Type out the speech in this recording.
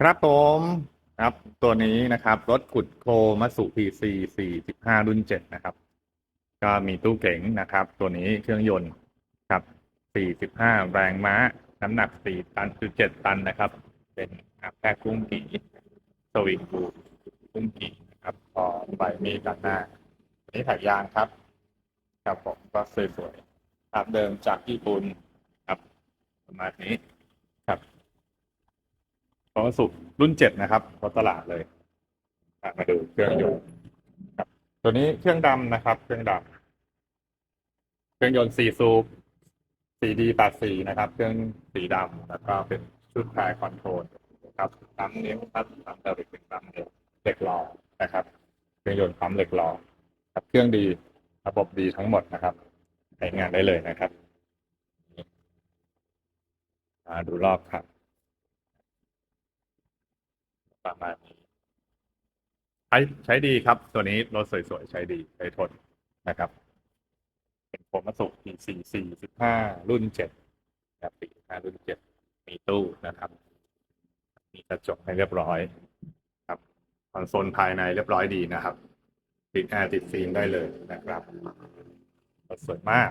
ครับผมครับตัวนี้นะครับรถขุดโคมัสุ PC 45 รุ่น 7 นะครับ ก็มีตู้เก๋งนะครับ ตัวนี้เครื่องยนต์ครับ 45 แรงม้า น้ำหนัก 4 ตันจุด7ตันนะครับ เป็นอัพแพกุ้งกีสวิงบูกุ้งกีนะครับพอใบมีดด้านหน้าอันนี้ถักยางครับ ครับผมก็สวยๆภาพเดิมจากญี่ปุ่นครับประมาณนี้ครับ ของสุรุ่นเจ็ดนะครับรถตลาดเลยอะมาดูเครื่องยนต์ครับตัวนี้เครื่องดำนะครับ เครื่องดำเครื่องยนต์สี่สูบสีดีแปดสีนะครับ เครื่องสีดำแล้วก็เป็นชุดคลายคอนโทรลครับปั๊มนิ้วครับปั๊มเตอร์เป็นปั๊มเหล็กเหล็กหล่อนะครับ เครื่องยนต์ปั๊มเหล็กหล่อครับ เครื่องดีระบบดีทั้งหมดนะครับใช้งานได้เลยนะครับมาดูรอบครับ ประมาณนี้ใช้ใช้ดีครับ ตัวนี้รถสวยๆ ใช้ดีใช้ทนนะครับ เป็นโคมาสุ PC 45รุ่น7ครับ45รุ่น7มีตู้นะครับ มีกระจกให้เรียบร้อย ครับคอนโซลภายในเรียบร้อยดีนะครับ ติดแอร์ติดฟิล์มได้เลยนะครับรถสวยมากนะครับสวยมาก